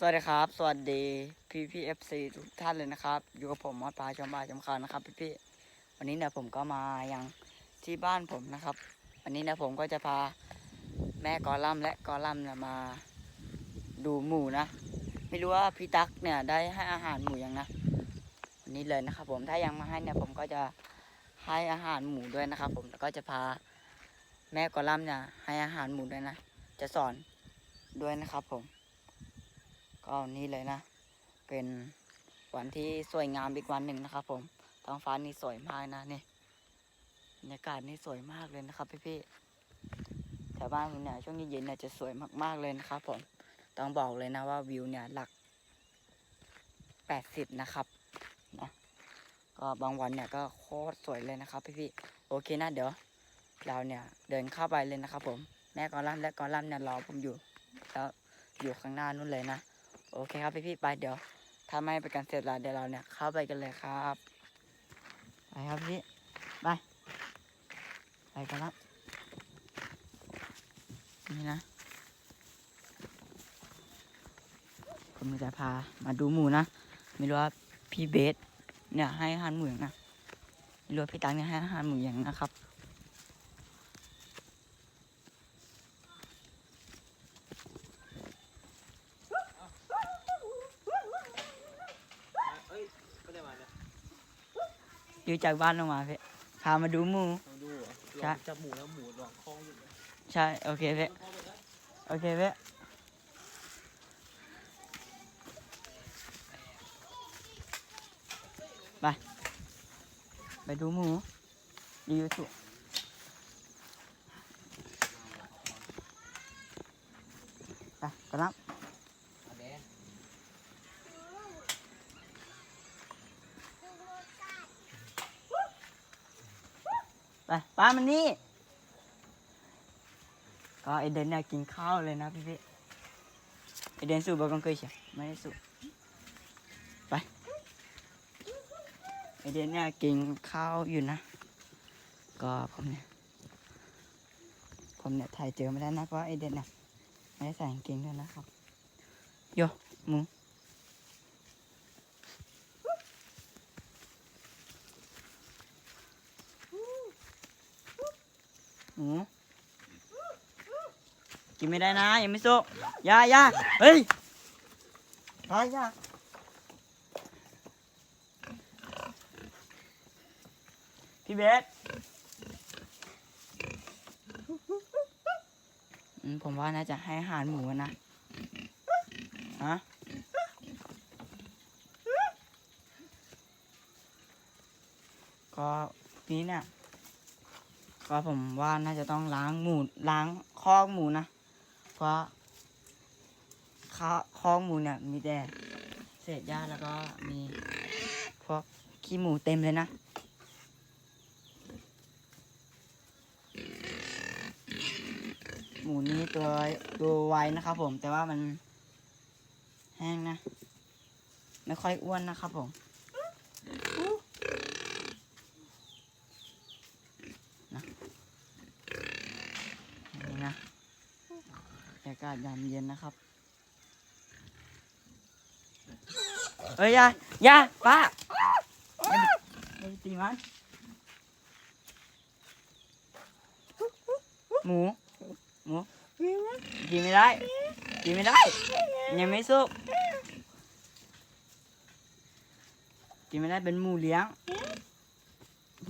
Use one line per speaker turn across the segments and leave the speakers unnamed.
สวัสดีครับ สวัสดีพี่พี่เอฟซีทุกท่านเลยนะครับ อยู่กับผมมอดปลาชมบาชมคานนะครับพี่พี่วันนี้เนี่ยผมก็มายังที่บ้านผมนะครับ วันนี้เนี่ยผมก็จะพาแม่กอลัมและกอลัมเนี่ยมาดูหมูนะ ไม่รู้ว่าพี่ตั๊กเนี่ยได้ให้อาหารหมูยังนะ วันนี้เลยนะครับ ผมถ้ายังมาให้เนี่ยผมก็จะให้อาหารหมูด้วยนะครับ ผมแล้วก็จะพาแม่กอลัมเนี่ยให้อาหารหมูด้วยนะ จะสอนด้วยนะครับผม ก็นี่เลยนะ เป็นวันที่สวยงามอีกวันหนึ่งนะครับ ผมท้องฟ้านี่สวยมากนะนี่บรรยากาศนี่สวยมากเลยนะครับพี่ๆแถวบ้านผมเนี่ยช่วงเย็นๆเนี่ยจะสวยมากๆเลยนะครับ ผมต้องบอกเลยนะว่าวิวเนี่ยหลักแปดสิบนะครับนะก็บางวันเนี่ยก็โคตรสวยเลยนะครับ พี่ๆโอเคนะเดี๋ยว เราเนี่ยเดินเข้าไปเลยนะครับ ผมแม่กอลัมและกอลัมเนี่ยรอผมอยู่แล้วอยู่ข้างหน้านู่นเลยนะ โอเคครับพี่ๆไปเดี๋ยวถ้าไม่ไปกันเสร็จแล้วเดี๋ยวเราเนี่ยเข้าไปกันเลยครับไปครับพี่ไปไปกันครับนี่นะผมจะพามาดูหมูนะไม่รู้ว่าพี่เบสเนี่ยให้อาหารหมูอย่างนะไม่รู้ว่าพี่ตังเนี่ยให้อาหารหมูอย่างนะครับ
เอ้ยก็ได้มาเนี่ย
อยู่ จากบ้านลงมาพี่พามาดูหมู
ลองดูเหรอ
ใช่
ลองจับหมูแล้วหมูลองคล้องอยู่นะ
ใช่โอเคพี่โอเคพี่ไป ไปดูหมูดียูทูบไปกันแล้ว
เอาแดง
ไปป้ามันนี่ ก็ไอเดนเนี่ยกินข้าวเลยนะพี่พี่ไอเดนสูบบังเคยใช่ไม่ได้สูบไปไอเดนเนี่ยกินข้าวอยู่นะ ก็ผมเนี่ยผมเนี่ยถ่ายเจอไม่ได้นะเพราะไอเดนเนี่ยไม่ได้ใส่กางเกงด้วยนะครับโยหมู หมูกินไม่ได้นะยังไม่สุกยายาเฮ้ยอยาอยาพี่เบสผมว่าน่าจะให้อาหารหมูนะฮะก็นี้เนี่ย ก็ผมว่าน่าจะต้องล้างหมูล้างคอกหมูนะ เพราะคอกหมูเนี่ยมีแต่เศษหญ้าแล้วก็มีพวกขี้หมูเต็มเลยนะ หมูนี้ตัวตัวไวนะครับผมแต่ว่ามันแห้งนะ ไม่ค่อยอ้วนนะครับผม นี่นะอาศยามเย็นนะครับเอ้ยยายาป้าอย่าอย่าไปตีมันหมูหมูกินไม่ได้กินไม่ได้ยังไม่สุกกินไม่ได้เป็นหมูเลี้ยง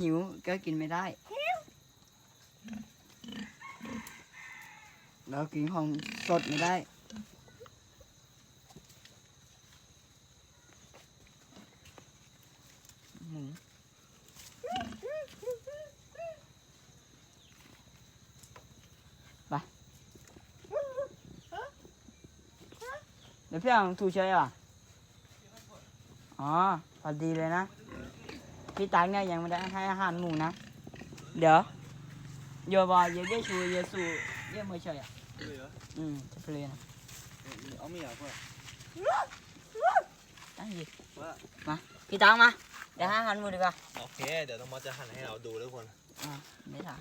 หิวก็กินไม่ได้ เรากินของสดไม่ได้ หมูไปเดี๋ยวพี่เอาถูกเฉยอะอ๋อ พอดีเลยนะ พี่ตังเนี่ยยังไม่ได้ให้อาหารหมูนะ เดี๋ยวโยบอยเยเกชูเยสู เยไม่เฉยอะ
เลยเหรอ
อืมจะเพลน
เอาไม่อยากว่า
ตั้งยี
ว่า
มาพี่ตังมาเดี๋ยวให้อาหารหมูดีกว่า
โอเค เดี๋ยวน้องมอสจะหั่นให้เราดูทุกคน
อ่าไม่ถ่าย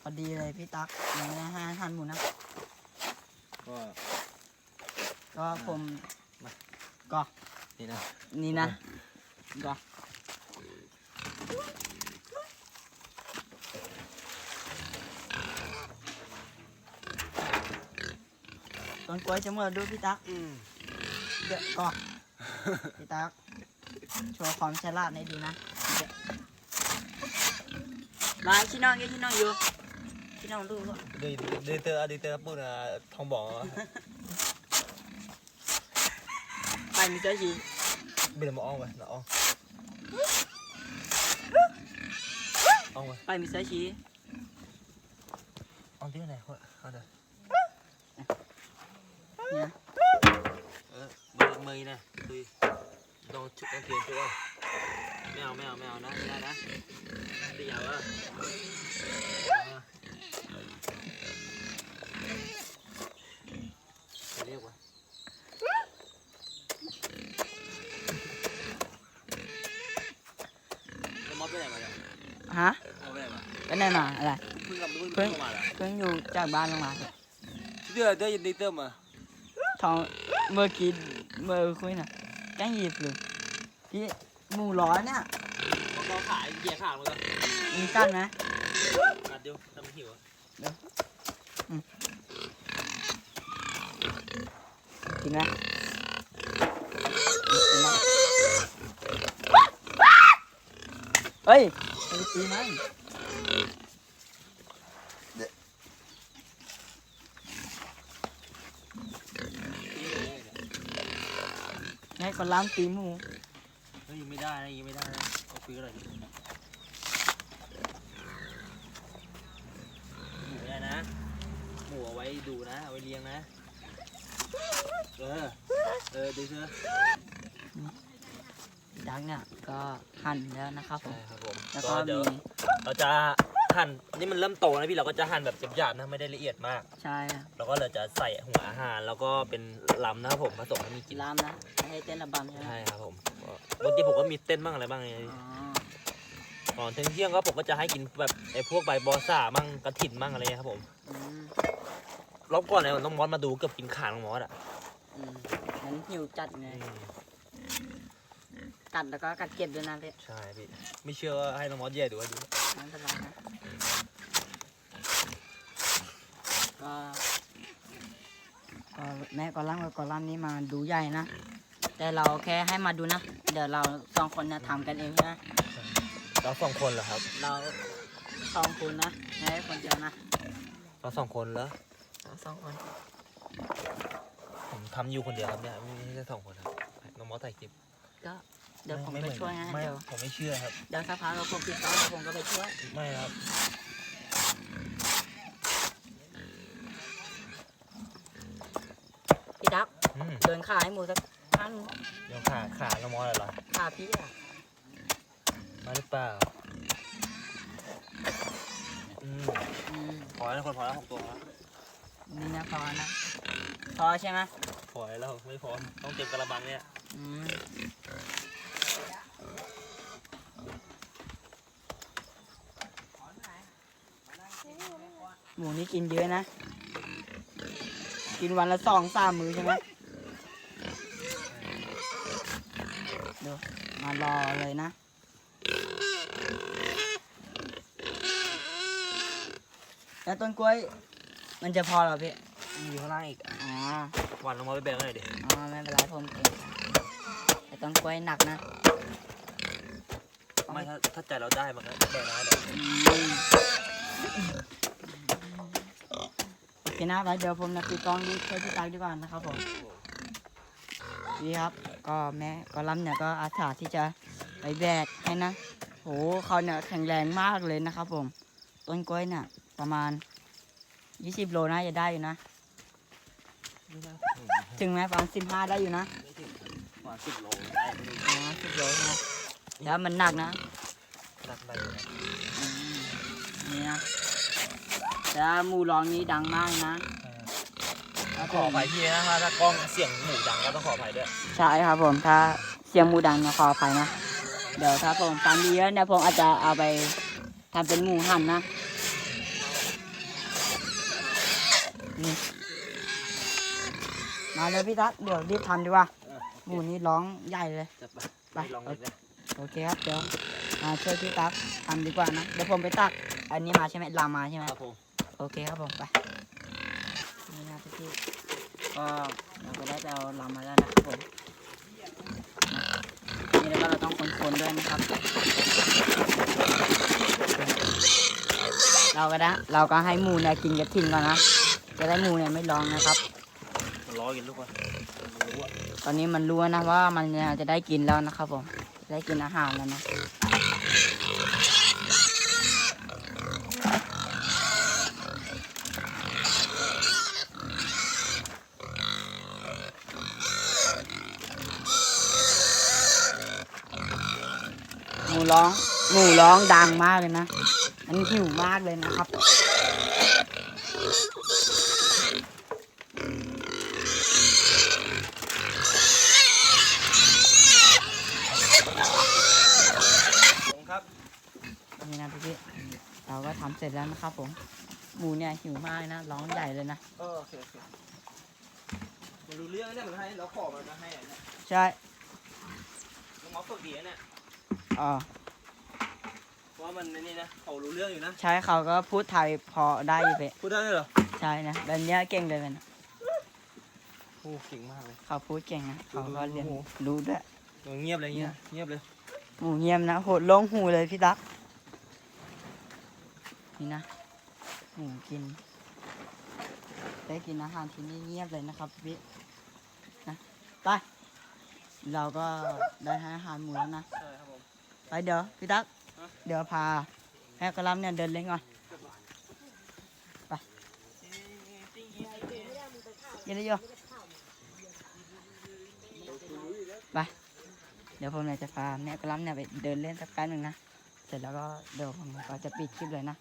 พอดีเลยพี่ตั๊กยังไม่ได้ให้อาหารหมูนะ
ก็
ก็ผม
มา
ก็
นี่นะ
นี่นะก็ ต้นกล้วยจะเมื่อดูพี่ตัก
อืม
เดี๋ยวก็พี่ตักโชว์ความฉลาดให้ดูนะเดี๋ยวมาชิน้องยังชิน้องอยู่ชิน้องดูก่อน
ดีดีเตอร์ดีเตอร์พูดนะทองบอกว่า
ไปมีเจ้าชี
เป็นมาอ้องไปนะอ้องอ้องไป
ไปมีเจ้าชี
อ้องที่ไหนคนเอาเดี๋ยว
เนี่ย
เออมือมือนะคุยลองชุดต้องเทียนชุดอะไม่เอาไม่เอาไม่เอานะไม่ได้นะตียาว อะจะเรียกว่าแล้วมอสไปไหนมาเนี่ย
ฮะ
มอสไปไหนมา
ไปไหนมาอะไร
เพิ่งกลับเพิ่ง
เพิ่
เพิ่
ง
งมาเหรอ
เพิ่งอยู่จากบ้านลงมา
เดือดเดือดยินดีเติมมา
ทองเมื่อกี้เมื่อคุยน่ะแกล้งหยิบเลยพี่หมูร้อนเนี่ย
เราขายเกียร์ขาดมันก็
มีกั้นไหม
กัดเดียวทำหิว
กินไหมกินไห มเฮ้ยไปตีมันให้คนล้างตีหมู
เฮ้ยไม่ได้นะยิงไม่ได้นะเอาคุยกันหน่อยดิหมูไม่ได้นะ หมูเอาไว้ดูนะ เอาไว้เลี้ยงนะ เออ เออดูเถอะ
ดักเนี่ยก็หั่นแล้วนะครับผ
ใช่
ม
ครับผม
แล้ว
ก็
ก็
เดี๋ยว
มี
เราจะ หั่นนี่มันเริ่มโตนะพี่เราก็จะหั่นแบบหยาบๆนะไม่ได้ละเอียดมาก
ใช่อะ
แล้วก็เราจะใส่หัวอาหารแล้วก็เป็นลำนะครับผมผสมให้มีก
กิ
ลิ่
น
น
ลามนะไม่ให้เต้นระบำใช่ไหม
ใช่ครับผมก็บางทีผมก็มีเต้นบ้างอะไรบ้างไง
อ๋อ
ก่อนถึงเที่ยงก็ผมก็จะให้กินแบบไอ้พวกใบบอซ่ามั่งกระถิ่นมั่งอะไรเงี้ยครับผม
อืม
รอบก่อนเนี่ยน้องมอสมาดูเกือบกินขาน้องมอสอะ
อืมงั้นหิวจัดไง กัดแล้วก็กัดเก็บด้วยนะเพี่
ใช่พี่ ไม่เชื่อว่าให้น้องมอสแย่ดูให้ดู
นั่นเป็นไรนะก็ก็แม่กอลัมกับกอลัมนี่มาดูใหญ่นะ แต่เราแค่ให้มาดูนะ เดี๋ยวเราสองคนนะทำกันเองใช่ไหม
เราสองคนเหรอครับ
เราสองคนนะไม่ให้คนเดียวนะ
เราสองคนเหรอ
เราสองคน
ผมทำอยู่คนเดียวครับเนี่ยไม่ไม่ใช่สองคนครับน้องมอสถ่ายคลิป
ก็ เดี๋ยวผม
ไม่
ไป
เหมือน
ช่วยนะ
ไม่
เดี๋ยว
ผมไม่เชื่อครับ
เดี๋ยวสักพักเราผมปิดร้านผมก็ไปช่วย
ไม่ครับ
พี่ดัก
อืม
เดินขายหมูสักพัน
เดี๋ยวขาขาน้องมอสอะไรเหรอ
ขาพี่อะ
มาหรือเปล่าอืม
อืม
พอแล้วคนพอแล้วหกตัวพอแล้ว
นี่นะพอนะพอใช่ไหม
พอแล้วไม่พอต้องเต็มกระบังเนี่ย
อืม หมูนี่กินเยอะนะ กินวันละสองสามมื้อใช่ไหมเดี๋ยวมารอเลยนะ แล้วต้นกล้วย มันจะพอเหรอพี่
มีอยู่ข้างล่างอีก
อ๋อ
วันน้องมอสไปแบ่งหน่อยดิ
อ๋อไม่เป็นไรผมเก่งแต่ต้นกล้วยหนักนะ
ไม่ถ้าถ้าใจเราได้มันก็แบ่งมาให้เดี๋ยว
อืมโอ เคนะแล้วเดี๋ยวผมนะตีกลองดูช่วยพี่ตักดีกว่านะครับผมนี่ครับ ก็แม่ก็ล้ำเนี่ยก็อาสาที่จะไปแบกให้นะโหเขาเนี่ยแข็งแรงมากเลยนะครับ ผม ต้นกล้วยเนี่ยประมาณ20โลนะจะได้อยู่นะถึงไหมประมาณ15ได้อยู่นะ
ไม่ถึงประมาณสิบโลได้ไม่ถึง
อ๋อ10โลใช่ไหมแล้วมันหนักนะ
รักได้อยู่นะ
อืมนี่นะ แล้วหมูร้องนี้ดังมากนะ
ต้องขออภัยพี่นะถ้าถ้ากล้องเสียงหมูดังก็ต้องขออภัยด้วย
ใช่ครับผมถ้าเสียงหมูดังเนี่ยขออภัยนะ เดี๋ยวถ้าผมฟังดีแล้วเนี่ยผมอาจจะเอาไปทำเป็นหมูหั่นนะนี่มมาเลยพี่ตั๊กเดี๋ยวรีบทำดีกว่า
เออ
หมูนี้ร้องใหญ่เลย
จัดไป
ไป
ลองเลยนะ
โอเคครับเดี๋ยวมาช่วยพี่ตั๊กทำดีกว่านะเดี๋ยวผมไปตัก อันนี้มาใช่ไหมลามาใช่ไหม
ครับผม
โอเคครับผมไปนี่นะพี่พี่ก็เราก็ได้ไปเอาลามาแล้วนะครับผมนะนี่แล้วก็เราต้องคนๆด้วยนะครับ เราก็ได้เราก็ให้หมูเนี่ยกินกระทิงก่อนนะจะได้หมูเนี่ยไม่ร้องนะครับ
มันร้อยกินลูกวะมันรู้อะ
ตอนนี้มันรู้นะว่ามันเนี่ยจะได้กินแล้วนะครับผมได้กินอาหารแล้วนะ ร้องหมูร้องดังมากเลยนะมันหิวมากเลยนะครับ
ผมครับ
นี่นะพี่พี่เราก็ทำเสร็จแล้วนะครับผม หมูเนี่ยหิวมากนะ ร้องใหญ่เลยนะ
เออโอเคโอเคมันรู้เรื่องเนี่ยมันให้เราขอมันมาให้อะเนี่ย
ใช่
น้องหมอฝึกดีนะเนี่ย
อ๋อ
เพราะว่ามันนี่นะเขารู้เรื่องอยู่นะ
ใช่เขาก็พูดไทยพอได้อยู่เป๊ะ
พูดได้เลยเหรอ
ใช่นะแบบเนี้ยเก่งเลยนะ
โอ้เก่งมากเลย
เขาพูดเก่งนะเขาก็เรียน
โอ้โห
รู้ด้วย
เงียบเลยเงียบเงียบเลย
หมูเงียบนะโหดโลงหูเลยพี่ตั๊กนี่นะหมูกิน ได้กินอาหารที่นี่เงียบเลยนะครับพี่นะไปเราก็ได้ให้อาหารหมูแล้วนะ
ใช่ครับผม
ไปเดี๋ยวพี่ตั๊กเดี๋ยวพาแม่กระลำเนี่ยเดินเล่นก่อนเยันเลยโยไปเดี๋ยวผมเนี่ยจะพาแม่กระลำเนี่ยไปเดินเล่นสักแป๊บหนึ่งนะเสร็จแล้วก็เดี๋ยวผมก็จะปิดคลิปเลยนะ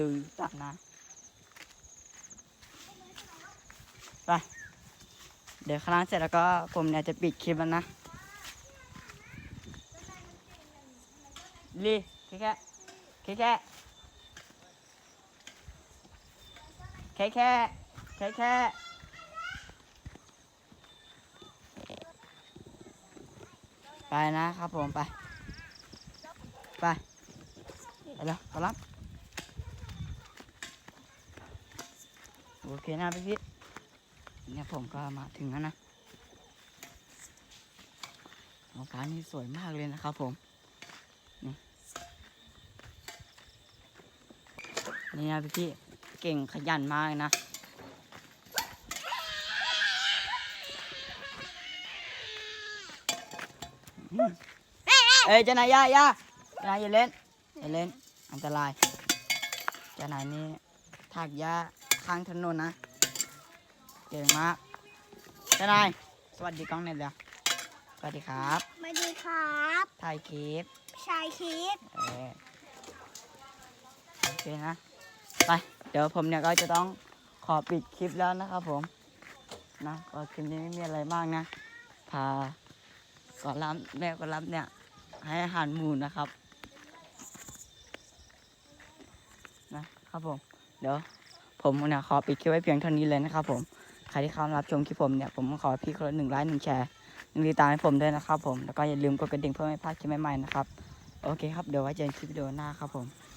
ลือตักนะไป เดี๋ยวครั้งเสร็จแล้วก็ผมเนี่ยจะปิดคลิปแล้วนะลีแค่แค่แค่แค่แค่แค่แค่แค่ไปนะครับผมไป ไปไปแล้วไปรับโอเคนะพี่พี่ เนี่ยผมก็มาถึงแล้วนะท้องฟ้านี่สวยมากเลยนะครับผมนี่นี่นะพี่พี่เก่งขยันมากนะเอ้ยเจ้านายย่าย่าเจ้านายอย่าเล่นอย่าเล่นอันตรายเจ้านายนี่ถากหญ้าข้างถนนนะ เก่งมากเจ้านายสวัสดีกล้องหน่อยเร็วสวัสดีครับ
สวัสดีครับ
ถ่ายคลิป
ชายคิด
เออโอเคนะ ไป เดี๋ยวผมเนี่ยก็จะต้องขอปิดคลิปแล้วนะครับผม นะก็คลิปนี้ไม่มีอะไรมากนะ พาก่อนรับแม่ก็รับเนี่ย ให้อาหารหมูนะครับ นะครับผม เดี๋ยวผมเนี่ยขอปิดคลิปไว้เพียงเท่านี้เลยนะครับผม ใครที่เข้ามารับชมคลิปผมเนี่ยผมขอพี่คนละหนึ่งไลค์หนึ่งแชร์หนึ่งติดตามให้ผมด้วยนะครับผมแล้วก็อย่าลืมกดกระดิ่งเพื่อไม่พลาดคลิปใหม่ๆนะครับโอเคครับเดี๋ยวไว้เจอกันคลิปวิดีโอหน้าครับผม